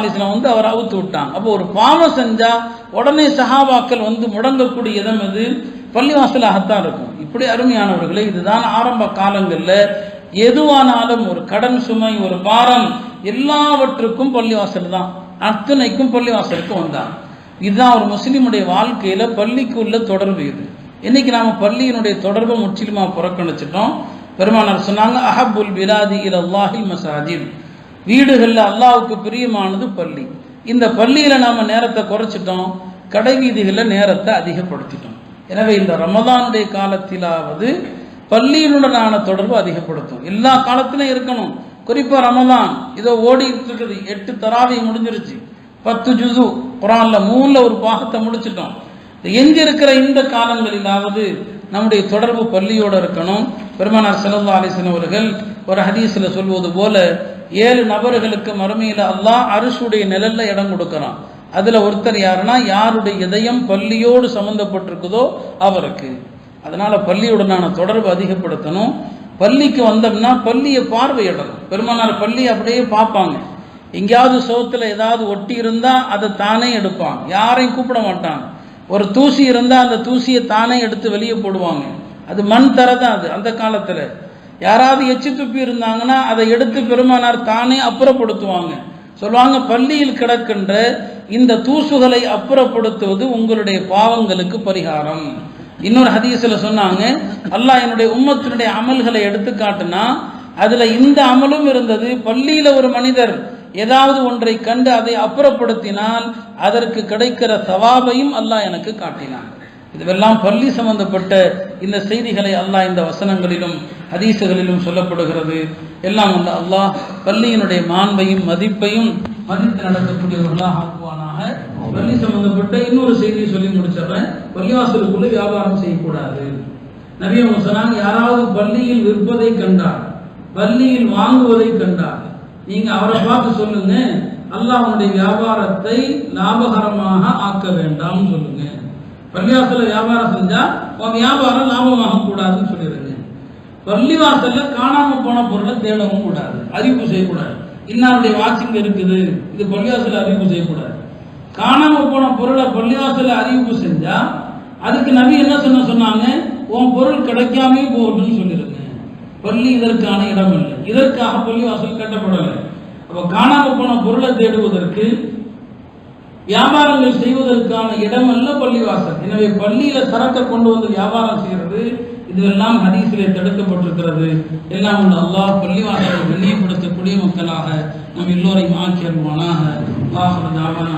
அலிஸ்லாம் வந்து அவர் அவுத்து விட்டாங்க அப்போ ஒரு பாவம் செஞ்சா உடனே சஹாபாக்கள் வந்து முடங்கக்கூடிய இடம் எது பள்ளிவாசலாகத்தான் இருக்கும். இப்படி அருமையானவர்களே இதுதான் ஆரம்ப காலங்களில் எதுவானாலும் ஒரு கடன் சுமை ஒரு பாரம் எல்லாவற்றுக்கும் பள்ளிவாசல் தான். அத்தனைக்கும் பள்ளிவாசலுக்கு வந்தாங்க இதுதான் ஒரு முஸ்லீமுடைய வாழ்க்கையில பள்ளிக்கு உள்ள தொடர்பு இது. இன்னைக்கு நாம பள்ளியினுடைய தொடர்பை முற்றிலுமா புறக்கணிச்சிட்டோம். பெருமானார் சொன்னாங்க அஹபுல் பிலாதி இல் அல்லாஹி மசாஜில் வீடுகளில் அல்லாவுக்கு பிரியமானது பள்ளி. இந்த பள்ளியில் நாம் நேரத்தை குறைச்சிட்டோம் கடை வீதிகளில் நேரத்தை அதிகப்படுத்திட்டோம். எனவே இந்த ரமதானுடைய காலத்திலாவது பள்ளியினுடனான தொடர்பு அதிகப்படுத்தும். எல்லா காலத்திலும் இருக்கணும். குறிப்பாக ரமதான் இதோ ஓடிட்டு இருக்குது. எட்டு தராவி முடிஞ்சிருச்சு. பத்து ஜுசு குரானில் மூணில் ஒரு பாகத்தை முடிச்சிட்டோம். எஞ்சி இருக்கிற இந்த காலங்களிலாவது நம்முடைய தொடர்பு பள்ளியோடு இருக்கணும். பெருமானார் செல்லல்லா அலிசன் அவர்கள் ஒரு ஹதீஸில் சொல்வது போல ஏழு நபர்களுக்கு மறுமையில் அல்லாஹ் அரசுடைய நிழலில் இடம் கொடுக்குறான். அதில் ஒருத்தர் யாருன்னா யாருடைய இதயம் பள்ளியோடு சம்மந்தப்பட்டிருக்குதோ அவருக்கு. அதனால் பள்ளியுடனான தொடர்பு அதிகப்படுத்தணும். பள்ளிக்கு வந்தோம்னா பள்ளியை பார்வையிடணும். பெருமானார் பள்ளி அப்படியே பார்ப்பாங்க. எங்கேயாவது சோத்தில் ஏதாவது ஒட்டி இருந்தால் அதை தானே எடுப்பான். யாரையும் கூப்பிட மாட்டாங்க ஒரு தூசி இருந்தால் அந்த தூசியை தானே எடுத்து வெளியே போடுவாங்க. அது மண் தர தான் அது அந்த காலத்தில். யாராவது எச்சி துப்பி இருந்தாங்கன்னா அதை எடுத்து பெருமானார் தானே அப்புறப்படுத்துவாங்க. சொல்லுவாங்க பள்ளியில் கிடக்கின்ற இந்த தூசுகளை அப்புறப்படுத்துவது உங்களுடைய பாவங்களுக்கு பரிகாரம். இன்னொரு ஹதீஸில் சொன்னாங்க அல்லாஹ் என்னுடைய உம்மத்தினுடைய அமல்களை எடுத்து காட்டுனா அதில் இந்த அமலும் இருந்தது பள்ளியில் ஒரு மனிதர் ஏதாவது ஒன்றை கண்டு அதை அப்புறப்படுத்தினால் அதற்கு கிடைக்கிற சவாபையும் அல்லாஹ் எனக்கு காட்டினான். இதுவெல்லாம் பள்ளி சம்பந்தப்பட்ட இந்த செய்திகளை அல்லாஹ் இந்த வசனங்களிலும் ஹதீசுகளிலும் சொல்லப்படுகிறது. எல்லாம் வந்து அல்லாஹ் பள்ளியினுடைய மாண்பையும் மதிப்பையும் மதித்து நடத்தக்கூடியவர்களாக ஆக்குவானாக. பள்ளி சம்பந்தப்பட்ட இன்னொரு செய்தியை சொல்லி முடிச்சிடுறேன். பள்ளிவாசலுக்குள்ளே வியாபாரம் செய்யக்கூடாது. நபி அவங்க சொன்னாங்க யாராவது பள்ளியில் விற்பதை கண்டார் பள்ளியில் வாங்குவதை கண்டார் நீங்கள் அவரை பார்த்து சொல்லுங்க. அல்லாஹ் அவனுடைய வியாபாரத்தை லாபகரமாக ஆக்க வேண்டாம்னு சொல்லுங்க. பள்ளிவாசல வியாபாரம் செஞ்சால் உன் வியாபாரம் லாபமாக கூடாதுன்னு சொல்லிடுங்க. பள்ளிவாசல்ல காணாம போன பொருளை தேடவும் கூடாது. அறிவிப்பு செய்யக்கூடாது. இன்னாருடைய வாட்சிங் இருக்குது. இது பள்ளிவாசல அறிவிப்பு செய்யக்கூடாது. காணாம போன பொருளை பள்ளிவாசல அறிவிப்பு செஞ்சா அதுக்கு நபி என்ன சொன்ன சொன்னாங்க? உன் பொருள் கிடைக்காமே போகணும்னு சொல்லிருங்க. பள்ளி இதற்கான இடம் இல்லை. இதற்காக பள்ளிவாசல் கட்டப்படலை. அப்போ காணாம போன பொருளை தேடுவதற்கு வியாபாரங்கள் செய்வதற்கான இடம் அல்ல பள்ளிவாசல். எனவே பள்ளியில சரக்கை கொண்டு வந்து வியாபாரம் செய்யறது இதுவெல்லாம் ஹதீஸிலே தடுக்கப்பட்டிருக்கிறது. எல்லாம் உள்ள அல்லாஹ் பள்ளிவாசலை கண்ணியப்படுத்தக்கூடிய மக்களாக நம் எல்லோரையும் ஆக்கியருவானாக அல்லாஹ் தாவான